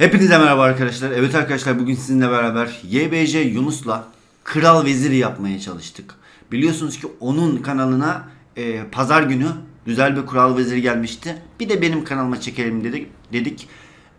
Hepinize merhaba arkadaşlar. Evet arkadaşlar bugün sizinle beraber YBC Yunus'la Kral Veziri yapmaya çalıştık. Biliyorsunuz ki onun kanalına e, pazar günü güzel bir Kral Veziri gelmişti. Bir de benim kanalıma çekelim dedik. dedik.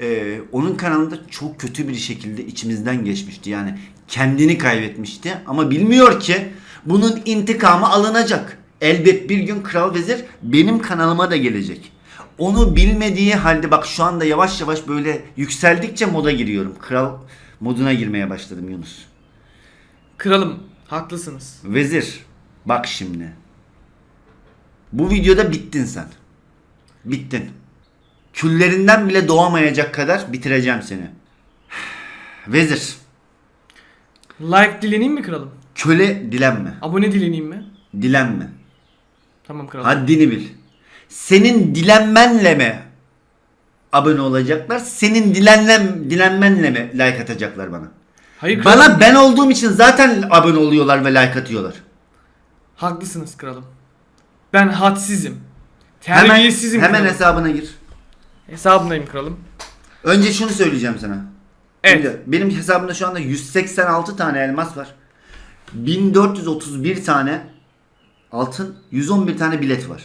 E, onun kanalında çok kötü bir şekilde içimizden geçmişti. Yani kendini kaybetmişti. Ama bilmiyor ki bunun intikamı alınacak. Elbet bir gün Kral Vezir benim kanalıma da gelecek. Onu bilmediği halde bak şu anda yavaş yavaş böyle yükseldikçe moda giriyorum. Kral moduna girmeye başladım Yunus. Kralım haklısınız. Vezir bak şimdi. Bu videoda bittin sen. Bittin. Küllerinden bile doğamayacak kadar bitireceğim seni. Vezir. Like dileneyim mi kralım? Köle dilenme. Abone dileneyim mi? Dilenme. Tamam kralım. Haddini bil. Senin dilenmenle mi abone olacaklar? Senin dilenlem, dilenmenle mi like atacaklar bana? Hayır kralım. Bana ben olduğum için zaten abone oluyorlar ve like atıyorlar. Haklısınız kralım. Ben hadsizim. Hemen, Terbiyesizim hemen kralım. hesabına gir. Hesabındayım kralım. Önce şunu söyleyeceğim sana. Evet. Şimdi benim hesabımda şu anda 186 tane elmas var. 1431 tane altın, 111 tane bilet var.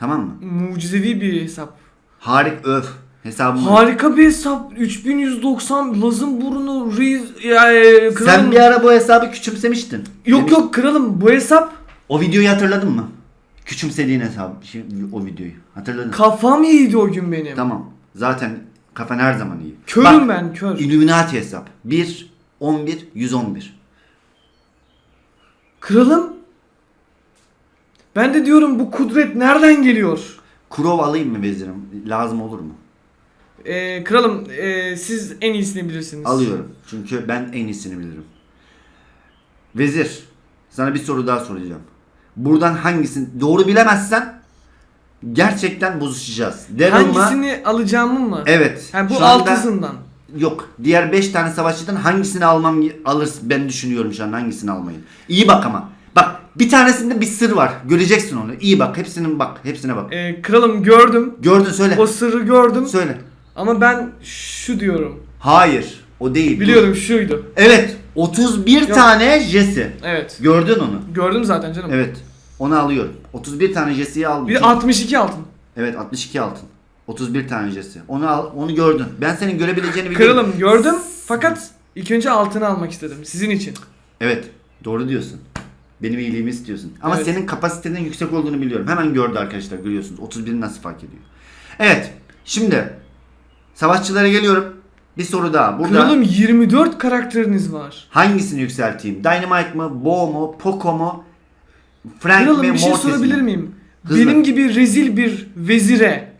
Tamam mı? Mucizevi bir hesap. Harik öf. Hesabım. Harika bir hesap. 3190 lazım burnu reis ya, e, kralım. Sen bir ara bu hesabı küçümsemiştin. Yok Demiş- yok kralım bu hesap O videoyu hatırladın mı? Küçümsediğin hesabı, şey, o videoyu. Hatırladın mı? kafam iyiydi o gün benim. Tamam. Zaten kafan her zaman iyi. Körüm Bak, ben kör. Illuminati hesap. 1, 11, 111. Kralım. Ben de diyorum bu kudret nereden geliyor? Kurov alayım mı vezirim? Lazım olur mu? Ee, kralım ee, siz en iyisini bilirsiniz. Alıyorum. Çünkü ben en iyisini bilirim. Vezir, sana bir soru daha soracağım. Buradan hangisini doğru bilemezsen gerçekten bozuşacağız. Mı? Hangisini alacağımı mı? Evet. Ha, bu Şu anda- altısından. Yok. Diğer 5 tane savaşçıdan hangisini almam alırsın ben düşünüyorum şu an hangisini almayı. İyi bak ama. Bak bir tanesinde bir sır var. Göreceksin onu. İyi bak. Hepsinin bak. Hepsine bak. Ee, kralım gördüm. Gördün söyle. O sırrı gördüm. Söyle. Ama ben şu diyorum. Hayır. O değil. Biliyorum şuydu. Evet. 31 Yok. tane Jesse. Evet. Gördün onu. Gördüm zaten canım. Evet. Onu alıyorum. 31 tane Jesse'yi al. Bir de 62 altın. Evet 62 altın. 31 tane Jesse. Onu al. Onu gördün. Ben senin görebileceğini biliyorum. Kralım gördüm. Fakat ilk önce altını almak istedim. Sizin için. Evet. Doğru diyorsun. Benim iyiliğimi istiyorsun. Ama Evet. senin kapasitenin yüksek olduğunu biliyorum. Hemen gördü arkadaşlar görüyorsunuz. 31'i nasıl fark ediyor. Evet. Şimdi savaşçılara geliyorum. Bir soru daha. Burada Kralım 24 karakteriniz var. hangisini yükselteyim? Dynamite mı? Bo mu? Poco mu? Frank Kralım mi? bir şey Mortis mi? sorabilir miyim? Hızlı. Benim gibi rezil bir vezire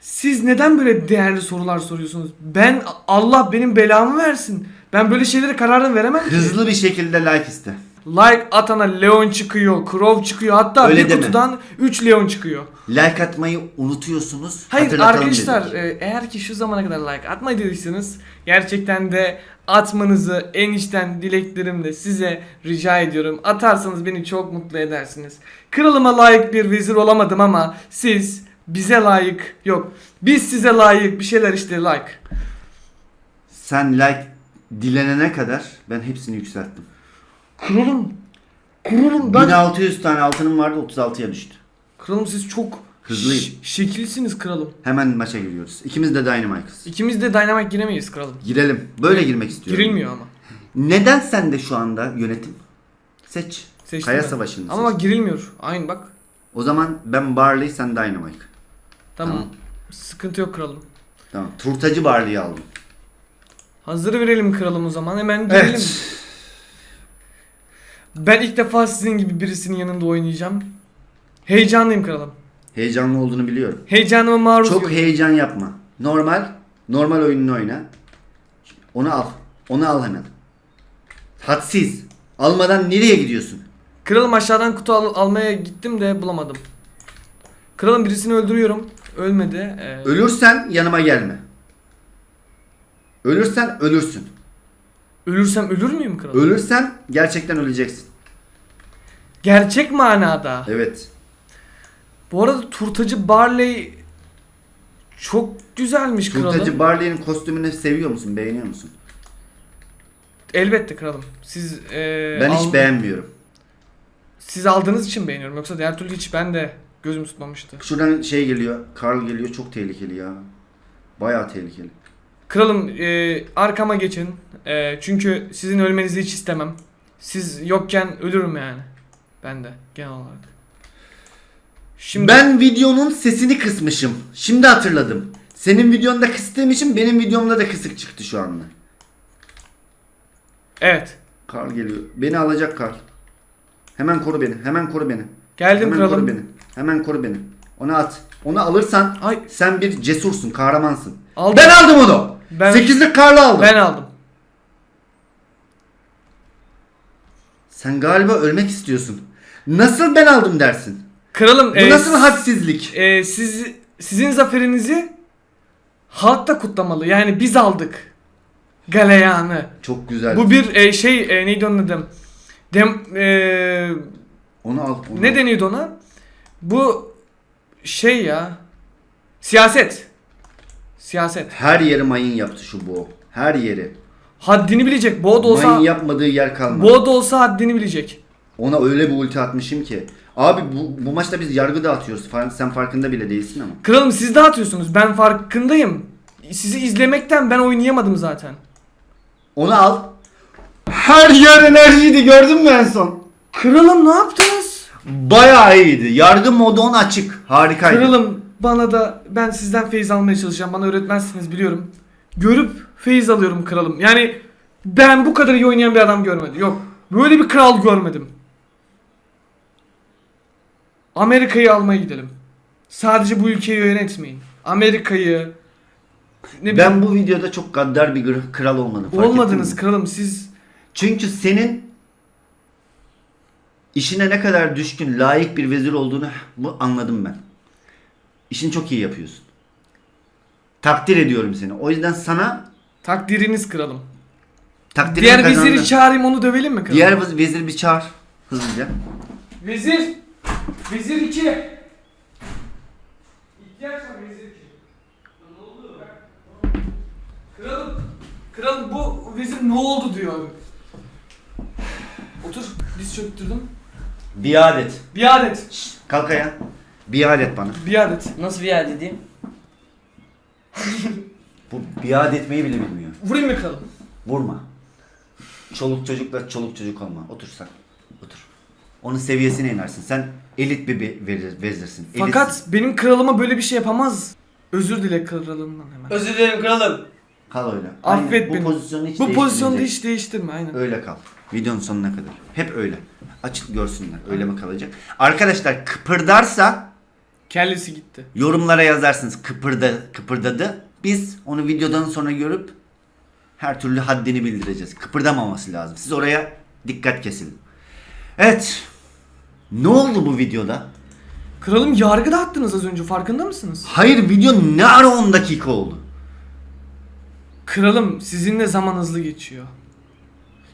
siz neden böyle değerli sorular soruyorsunuz? Ben Allah benim belamı versin. Ben böyle şeylere kararını veremem ki. Hızlı bir şekilde like iste. Like atana Leon çıkıyor, Crow çıkıyor. Hatta Öyle bir deme. kutudan 3 Leon çıkıyor. Like atmayı unutuyorsunuz. Hayır Hatırlatalım arkadaşlar dedik. e, eğer ki şu zamana kadar like atmadıysanız gerçekten de atmanızı en içten dileklerimle size rica ediyorum. Atarsanız beni çok mutlu edersiniz. Kralıma layık bir vezir olamadım ama siz bize layık yok. Biz size layık bir şeyler işte like. Sen like dilenene kadar ben hepsini yükselttim. Kralım. Kralım ben. 1600 tane altınım vardı 36'ya düştü. Kralım siz çok Hızlıyım. ş- şekilsiniz kralım. Hemen maça giriyoruz. İkimiz de Dynamite'ız. İkimiz de Dynamite giremeyiz kralım. Girelim. Böyle girmek istiyorum. Girilmiyor ama. Neden sen de şu anda yönetim? Seç. Seçtim Kaya ben. Savaşı'nı Ama seç. bak girilmiyor. Aynı bak. O zaman ben Barley sen Dynamite. Tamam. Tamam. Sıkıntı yok kralım. Tamam. Turtacı Barley'i aldım. Hazır verelim kralım o zaman. Hemen girelim. Evet. Ben ilk defa sizin gibi birisinin yanında oynayacağım. Heyecanlıyım kralım. Heyecanlı olduğunu biliyorum. Heyecanıma maruz Çok yok. heyecan yapma. Normal. Normal oyununu oyna. Onu al. Onu al hemen. Hadsiz. Almadan nereye gidiyorsun? Kralım aşağıdan kutu al- almaya gittim de bulamadım. Kralım birisini öldürüyorum. Ölmedi. Ee, Ölürsen yanıma gelme. Ölürsen ölürsün. Ölürsem ölür müyüm kralım? Ölürsen gerçekten öleceksin. Gerçek manada. Evet. Bu arada turtacı Barley Çok güzelmiş kralım. Sultacı Barley'nin kostümünü seviyor musun? Beğeniyor musun? Elbette kralım. Siz e, Ben hiç beğenmiyorum. Siz aldığınız için beğeniyorum. Yoksa diğer türlü hiç ben de gözüm tutmamıştı. Şuradan şey geliyor. Karl geliyor. Çok tehlikeli ya. Bayağı tehlikeli. Kralım e, arkama geçin. E, çünkü sizin ölmenizi hiç istemem. Siz yokken ölürüm yani. Ben de genel olarak. Şimdi Ben videonun sesini kısmışım. Şimdi hatırladım. Senin videonda kıstığım için benim videomda da kısık çıktı şu anda. evet. Karl geliyor. Beni alacak Karl. Hemen koru beni. Hemen koru beni. Geldim Hemen koru kralım. beni. Hemen koru beni. Onu at. Onu alırsan Ay sen bir cesursun, kahramansın. aldım. Ben aldım onu. Ben- Sekizlik Karl'ı aldım. Ben aldım. Sen galiba ölmek istiyorsun. Nasıl ben aldım dersin? Kralım Bu e, nasıl hadsizlik? e, siz sizin zaferinizi halk da kutlamalı. Yani biz aldık. Galeyanı. Çok güzel. Bu bir e, şey e, neydi onun adı? Dem, e, Onu al. Onu ne al. deniyordu ona? Bu şey ya. Siyaset. Siyaset. Her yeri mayın yaptı şu bu. Her yeri. Haddini bilecek. Boğa da olsa Mayın yapmadığı yer kalmadı. Boğa da olsa haddini bilecek. Ona öyle bir ulti atmışım ki. Abi bu, bu maçta biz yargı dağıtıyoruz. Far- Sen farkında bile değilsin ama. Kralım siz dağıtıyorsunuz. Ben farkındayım. Sizi izlemekten ben oynayamadım zaten. Onu al. Her yer enerjiydi gördün mü en son? Kralım ne yaptınız? Bayağı iyiydi. Yargı modon açık. Harikaydı. Kralım bana da ben sizden feyiz almaya çalışacağım. Bana öğretmezsiniz biliyorum. Görüp feyiz alıyorum kralım. Yani ben bu kadar iyi oynayan bir adam görmedim. Yok. Böyle bir kral görmedim. Amerika'yı almaya gidelim. Sadece bu ülkeyi yönetmeyin. Amerika'yı ne Ben bu videoda çok gaddar bir kral olmadım. fark olmadınız kralım siz Çünkü senin işine ne kadar düşkün, layık bir vezir olduğunu bu anladım ben. İşini çok iyi yapıyorsun. Takdir ediyorum seni. O yüzden sana takdiriniz kralım. takdirini Diğer veziri çağırayım onu dövelim mi kralım? Diğer vez- vezir bir çağır hızlıca. Vezir. Vezir 2. İhtiyaç var vezir 2. Ne oldu? Kralım. Kralım bu vezir ne oldu diyor abi. Otur. Diz çöktürdüm. Biat et. Bir adet. Kalk ayağa. Biat et bana. Bir adet. Nasıl bir yer dediğim? Bu biat etmeyi bile bilmiyor. Vurayım mı kralım? Vurma. Çoluk çocukla çoluk çocuk olma. Otur sen. Otur. Onun seviyesine inersin. Sen elit bir be- vezirsin. Elitsin. Fakat benim kralıma böyle bir şey yapamaz. Özür dile kralından hemen. Özür dilerim kralım. Kal öyle. Affet Aynen. beni. Bu pozisyonu hiç Bu pozisyonu da değiştirmeyecek. hiç değiştirme aynen. Öyle kal. Videonun sonuna kadar. Hep öyle. Açık görsünler. Öyle mi kalacak? Arkadaşlar kıpırdarsa Kellesi gitti. yorumlara yazarsınız. Kıpırda, kıpırdadı. Biz onu videodan sonra görüp her türlü haddini bildireceğiz. Kıpırdamaması lazım. Siz oraya dikkat kesin. Evet. Ne oldu bu videoda? Kralım yargı dağıttınız az önce farkında mısınız? Hayır video ne ara 10 dakika oldu? Kralım sizinle zaman hızlı geçiyor.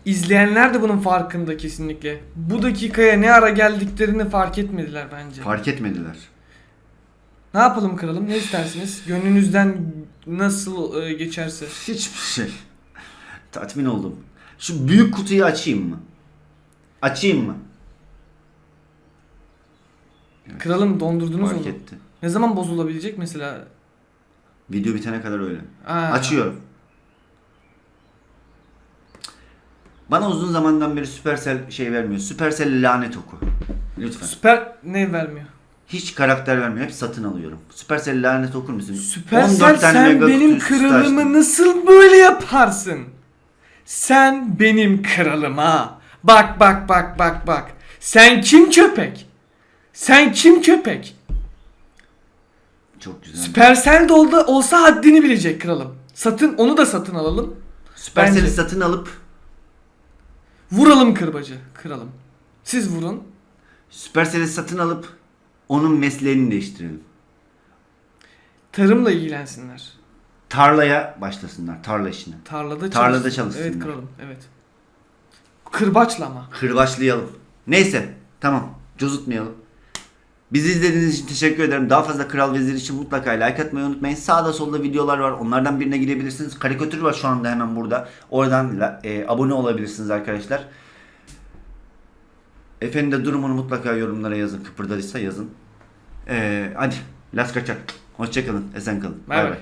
İzleyenler de bunun farkında kesinlikle. Bu dakikaya ne ara geldiklerini fark etmediler bence. Fark etmediler. Ne yapalım kralım? Ne istersiniz? Gönlünüzden nasıl e, geçerse. Hiçbir şey. Tatmin oldum. Şu büyük kutuyu açayım mı? Açayım mı? Kralım dondurdunuz Fark onu. etti. Ne zaman bozulabilecek mesela? Video bitene kadar öyle. Aa, Açıyorum. Bana uzun zamandan beri Supercell şey vermiyor. Supercell lanet oku. Lütfen. Süper ne vermiyor? Hiç karakter vermiyor. Hep satın alıyorum. Supercell lanet okur musun? Süpersel 14 tane sen mega benim kralımı açtım. nasıl böyle yaparsın? Sen benim kralıma. Bak bak bak bak bak. Sen kim köpek? Sen kim köpek? Çok güzel. Süpersel de olsa haddini bilecek kralım. Satın onu da satın alalım. Supercell'i Bence. satın alıp Vuralım kırbacı kralım. Siz vurun. Supercell'i satın alıp onun mesleğini değiştirelim. Tarımla ilgilensinler. Tarlaya başlasınlar. Tarla işine. Tarlada, Tarlada çalışsın. çalışsınlar. Evet kralım evet. Kırbaçla ama. Hırbaçlayalım. Neyse. Tamam. Cozutmayalım. Bizi izlediğiniz için teşekkür ederim. Daha fazla Kral Vezir için mutlaka like atmayı unutmayın. Sağda solda videolar var. Onlardan birine gidebilirsiniz. Karikatür var şu anda hemen burada. Oradan e, abone olabilirsiniz arkadaşlar. Efendim de durumunu mutlaka yorumlara yazın. Kıpırdadıysa yazın. E, hadi. Las kaçak. Hoşçakalın. Esen kalın. Bay bay.